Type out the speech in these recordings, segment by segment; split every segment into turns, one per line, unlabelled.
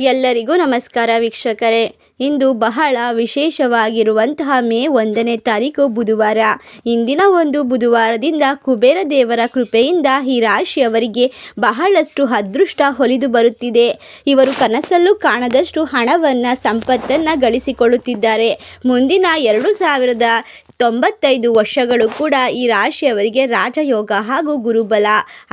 ಎಲ್ಲರಿಗೂ ನಮಸ್ಕಾರ ವೀಕ್ಷಕರೇ. ಇಂದು ಬಹಳ ವಿಶೇಷವಾಗಿರುವಂತಹ ಮೇ ಒಂದನೇ ತಾರೀಕು ಬುಧವಾರ. ಇಂದಿನ ಒಂದು ಬುಧವಾರದಿಂದ ಕುಬೇರ ದೇವರ ಕೃಪೆಯಿಂದ ಈ ರಾಶಿಯವರಿಗೆ ಬಹಳಷ್ಟು ಅದೃಷ್ಟ ಹೊಲಿದು ಬರುತ್ತಿದೆ. ಇವರು ಕನಸಲ್ಲೂ ಕಾಣದಷ್ಟು ಹಣವನ್ನು, ಸಂಪತ್ತನ್ನು ಗಳಿಸಿಕೊಳ್ಳುತ್ತಿದ್ದಾರೆ. ಮುಂದಿನ ಎರಡು ಸಾವಿರದ ತೊಂಬತ್ತೈದು ವರ್ಷಗಳು ಕೂಡ ಈ ರಾಶಿಯವರಿಗೆ ರಾಜಯೋಗ ಹಾಗೂ ಗುರುಬಲ.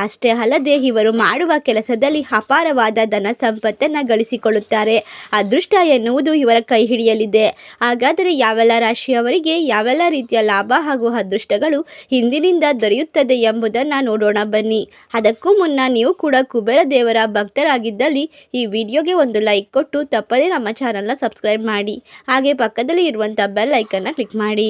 ಅಷ್ಟೇ ಅಲ್ಲದೆ ಇವರು ಮಾಡುವ ಕೆಲಸದಲ್ಲಿ ಅಪಾರವಾದ ಧನ ಸಂಪತ್ತನ್ನು ಗಳಿಸಿಕೊಳ್ಳುತ್ತಾರೆ. ಅದೃಷ್ಟ ಎನ್ನುವುದು ಇವರ ಕೈ ಹಿಡಿಯಲಿದೆ. ಹಾಗಾದರೆ ಯಾವೆಲ್ಲ ರಾಶಿಯವರಿಗೆ ಯಾವೆಲ್ಲ ರೀತಿಯ ಲಾಭ ಹಾಗೂ ಅದೃಷ್ಟಗಳು ಹಿಂದಿನಿಂದ ದೊರೆಯುತ್ತದೆ ಎಂಬುದನ್ನು ನೋಡೋಣ ಬನ್ನಿ. ಅದಕ್ಕೂ ಮುನ್ನ ನೀವು ಕೂಡ ಕುಬೇರ ದೇವರ ಭಕ್ತರಾಗಿದ್ದಲ್ಲಿ ಈ ವಿಡಿಯೋಗೆ ಒಂದು ಲೈಕ್ ಕೊಟ್ಟು ತಪ್ಪದೇ ನಮ್ಮ ಚಾನಲ್ನ ಸಬ್ಸ್ಕ್ರೈಬ್ ಮಾಡಿ. ಹಾಗೆ ಪಕ್ಕದಲ್ಲಿ ಇರುವಂಥ ಬೆಲ್ ಐಕನ್ನ ಕ್ಲಿಕ್ ಮಾಡಿ.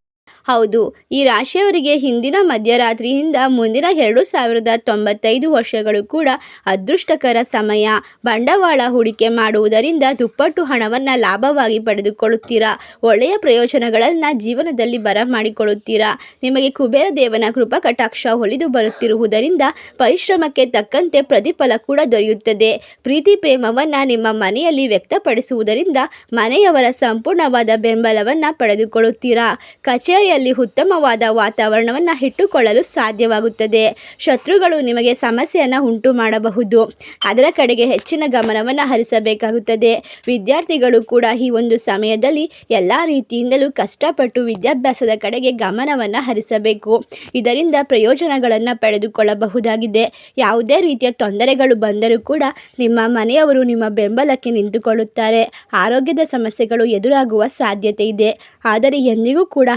ಹೌದು. ಈ ರಾಶಿಯವರಿಗೆ ಹಿಂದಿನ ಮಧ್ಯರಾತ್ರಿಯಿಂದ ಮುಂದಿನ ಎರಡು ಸಾವಿರದ ತೊಂಬತ್ತೈದು ವರ್ಷಗಳು ಕೂಡ ಅದೃಷ್ಟಕರ ಸಮಯ. ಬಂಡವಾಳ ಹೂಡಿಕೆ ಮಾಡುವುದರಿಂದ ದುಪ್ಪಟ್ಟು ಹಣವನ್ನು ಲಾಭವಾಗಿ ಪಡೆದುಕೊಳ್ಳುತ್ತೀರಾ? ಒಳ್ಳೆಯ ಪ್ರಯೋಜನಗಳನ್ನು ಜೀವನದಲ್ಲಿ ಬರಮಾಡಿಕೊಳ್ಳುತ್ತೀರಾ? ನಿಮಗೆ ಕುಬೇರ ದೇವನ ಕೃಪಾ ಕಟಾಕ್ಷ ಹೊಲಿದು ಬರುತ್ತಿರುವುದರಿಂದ ಪರಿಶ್ರಮಕ್ಕೆ ತಕ್ಕಂತೆ ಪ್ರತಿಫಲ ಕೂಡ ದೊರೆಯುತ್ತದೆ. ಪ್ರೀತಿ ಪ್ರೇಮವನ್ನು ನಿಮ್ಮ ಮನೆಯಲ್ಲಿ ವ್ಯಕ್ತಪಡಿಸುವುದರಿಂದ ಮನೆಯವರ ಸಂಪೂರ್ಣವಾದ ಬೆಂಬಲವನ್ನು ಪಡೆದುಕೊಳ್ಳುತ್ತೀರಾ? ಕಚೇರಿಯಲ್ಲಿ ಉತ್ತಮವಾದ ವಾತಾವರಣವನ್ನು ಇಟ್ಟುಕೊಳ್ಳಲು ಸಾಧ್ಯವಾಗುತ್ತದೆ. ಶತ್ರುಗಳು ನಿಮಗೆ ಸಮಸ್ಯೆಯನ್ನು ಉಂಟು ಮಾಡಬಹುದು. ಅದರ ಕಡೆಗೆ ಹೆಚ್ಚಿನ ಗಮನವನ್ನು ಹರಿಸಬೇಕಾಗುತ್ತದೆ. ವಿದ್ಯಾರ್ಥಿಗಳು ಕೂಡ ಈ ಒಂದು ಸಮಯದಲ್ಲಿ ಎಲ್ಲ ರೀತಿಯಿಂದಲೂ ಕಷ್ಟಪಟ್ಟು ವಿದ್ಯಾಭ್ಯಾಸದ ಕಡೆಗೆ ಗಮನವನ್ನು ಹರಿಸಬೇಕು. ಇದರಿಂದ ಪ್ರಯೋಜನಗಳನ್ನು ಪಡೆದುಕೊಳ್ಳಬಹುದಾಗಿದೆ. ಯಾವುದೇ ರೀತಿಯ ತೊಂದರೆಗಳು ಬಂದರೂ ಕೂಡ ನಿಮ್ಮ ಮನೆಯವರು ನಿಮ್ಮ ಬೆಂಬಲಕ್ಕೆ ನಿಂತುಕೊಳ್ಳುತ್ತಾರೆ. ಆರೋಗ್ಯದ ಸಮಸ್ಯೆಗಳು ಎದುರಾಗುವ ಸಾಧ್ಯತೆ ಇದೆ. ಆದರೆ ಎಂದಿಗೂ ಕೂಡ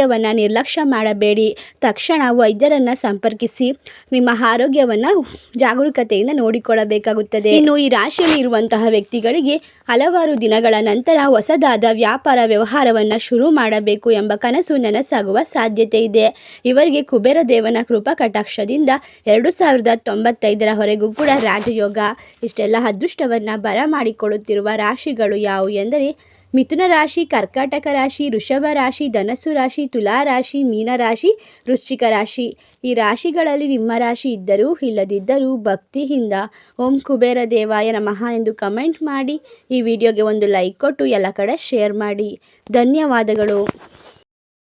ಆರೋಗ್ಯವನ್ನು ನಿರ್ಲಕ್ಷ್ಯ ಮಾಡಬೇಡಿ. ತಕ್ಷಣ ವೈದ್ಯರನ್ನು ಸಂಪರ್ಕಿಸಿ ನಿಮ್ಮ ಆರೋಗ್ಯವನ್ನು ಜಾಗರೂಕತೆಯಿಂದ ನೋಡಿಕೊಳ್ಳಬೇಕಾಗುತ್ತದೆ. ಇನ್ನು ಈ ರಾಶಿಯಲ್ಲಿ ಇರುವಂತಹ ವ್ಯಕ್ತಿಗಳಿಗೆ ಹಲವಾರು ದಿನಗಳ ನಂತರ ಹೊಸದಾದ ವ್ಯಾಪಾರ ವ್ಯವಹಾರವನ್ನು ಶುರು ಮಾಡಬೇಕು ಎಂಬ ಕನಸು ನನಸಾಗುವ ಸಾಧ್ಯತೆ ಇದೆ. ಇವರಿಗೆ ಕುಬೇರ ದೇವನ ಕೃಪಾ ಕಟಾಕ್ಷದಿಂದ ಎರಡು ಸಾವಿರದ ತೊಂಬತ್ತೈದರವರೆಗೂ ಕೂಡ ರಾಜಯೋಗ. ಇಷ್ಟೆಲ್ಲ ಅದೃಷ್ಟವನ್ನು ಬರಮಾಡಿಕೊಳ್ಳುತ್ತಿರುವ ರಾಶಿಗಳು ಯಾವುವು ಎಂದರೆ ಮಿಥುನ ರಾಶಿ, ಕರ್ಕಾಟಕ ರಾಶಿ, ವೃಷಭ ರಾಶಿ, ಧನಸ್ಸು ರಾಶಿ, ತುಲಾ ರಾಶಿ, ಮೀನ ರಾಶಿ, ವೃಶ್ಚಿಕ ರಾಶಿ. ಈ ರಾಶಿಗಳಲ್ಲಿ ನಿಮ್ಮ ರಾಶಿ ಇದ್ದರೂ ಇಲ್ಲದಿದ್ದರೂ ಭಕ್ತಿಯಿಂದ ಓಂ ಕುಬೇರ ದೇವಾಯ ನಮಃ ಎಂದು ಕಮೆಂಟ್ ಮಾಡಿ. ಈ ವಿಡಿಯೋಗೆ ಒಂದು ಲೈಕ್ ಕೊಟ್ಟು ಎಲ್ಲ ಕಡೆ ಶೇರ್ ಮಾಡಿ. ಧನ್ಯವಾದಗಳು.